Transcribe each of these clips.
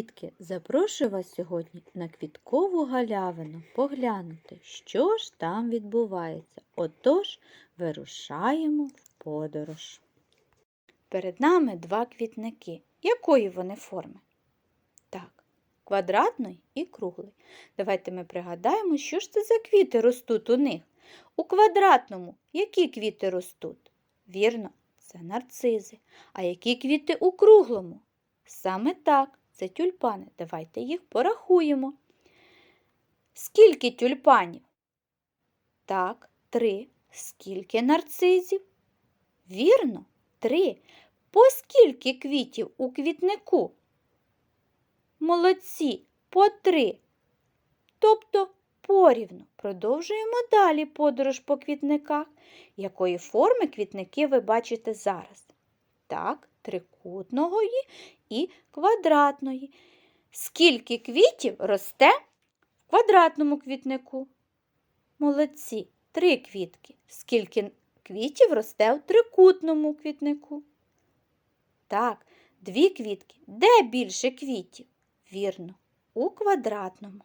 Дітки, запрошую вас сьогодні на квіткову галявину поглянути, що ж там відбувається. Отож, вирушаємо в подорож. Перед нами два квітники. Якої вони форми? Так, квадратної і круглої. Давайте ми пригадаємо, що ж це за квіти ростуть у них. У квадратному які квіти ростуть? Вірно, це нарцизи. А які квіти у круглому? Саме так, це тюльпани. Давайте їх порахуємо. Скільки тюльпанів? Так, три. Скільки нарцизів? Вірно, три. По скільки квітів у квітнику? Молодці, по три. Тобто порівну. Продовжуємо далі подорож по квітниках. Якої форми квітники ви бачите зараз? Так, трикутної і квадратної. Скільки квітів росте в квадратному квітнику? Молодці, три квітки. Скільки квітів росте в трикутному квітнику? Так, дві квітки. Де більше квітів? Вірно, у квадратному.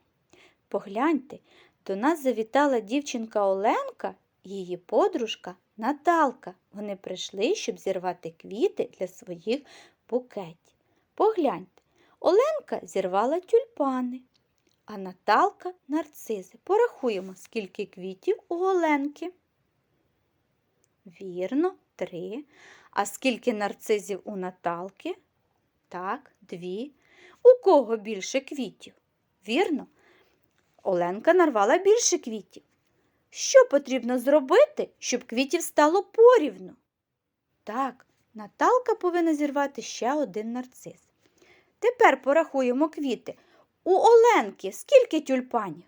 Погляньте, до нас завітала дівчинка Оленка її подружка Наталка. Вони прийшли, щоб зірвати квіти для своїх букетів. Погляньте, Оленка зірвала тюльпани, а Наталка нарцизи. Порахуємо, скільки квітів у Оленки. Вірно, три. А скільки нарцизів у Наталки? Так, дві. У кого більше квітів? Вірно, Оленка нарвала більше квітів. Що потрібно зробити, щоб квітів стало порівну? Так, Наталка повинна зірвати ще один нарцис. Тепер порахуємо квіти. У Оленки скільки тюльпанів?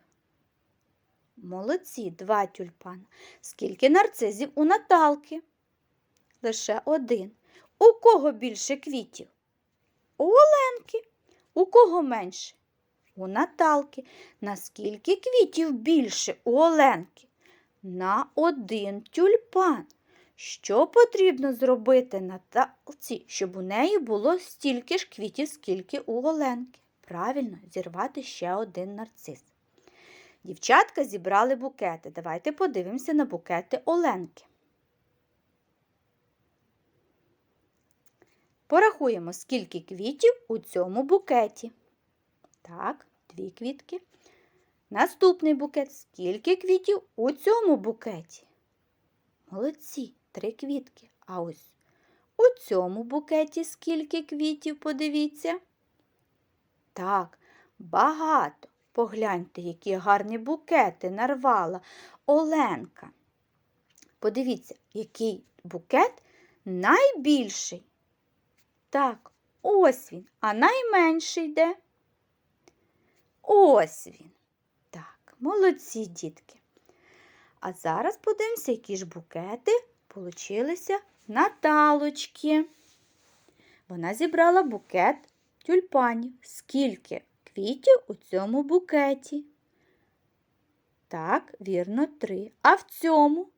Молодці, два тюльпани. Скільки нарцизів у Наталки? Лише один. У кого більше квітів? У Оленки. У кого менше? У Наталки. Наскільки квітів більше у Оленки? На один тюльпан. Що потрібно зробити Наталці, щоб у неї було стільки ж квітів, скільки у Оленки? Правильно, зірвати ще один нарцис. Дівчатка зібрали букети. Давайте подивимося на букети Оленки. Порахуємо, скільки квітів у цьому букеті. Так, дві квітки. Наступний букет. Скільки квітів у цьому букеті? Молодці, три квітки. А ось у цьому букеті скільки квітів, подивіться. Так, багато. Погляньте, які гарні букети нарвала Оленка. Подивіться, який букет найбільший. Так, ось він, а найменший де? Ось він. Молодці дітки. А зараз подивимося, які ж букети получилися Наталочки. Вона зібрала букет тюльпанів. Скільки квітів у цьому букеті? Так, вірно, три. А в цьому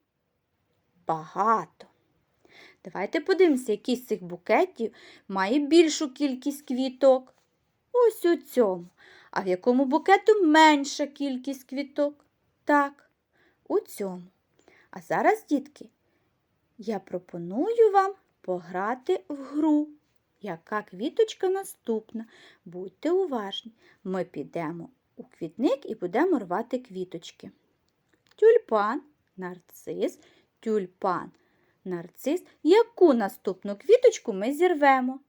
багато. Давайте подивимося, який з цих букетів має більшу кількість квіток. Ось у цьому. А в якому букету менша кількість квіток? Так, у цьому. А зараз, дітки, я пропоную вам пограти в гру. Яка квіточка наступна? Будьте уважні. Ми підемо у квітник і будемо рвати квіточки. Тюльпан, нарцис, тюльпан, нарцис. Яку наступну квіточку ми зірвемо?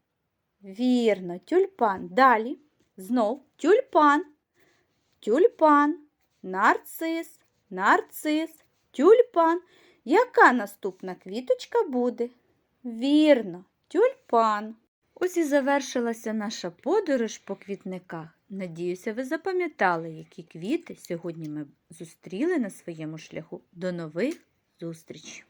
Вірно, тюльпан. Далі. Знов тюльпан, тюльпан, нарцис, нарцис, тюльпан. Яка наступна квіточка буде? Вірно, тюльпан. Ось і завершилася наша подорож по квітниках. Надіюся, ви запам'ятали, які квіти сьогодні ми зустріли на своєму шляху. До нових зустрічей!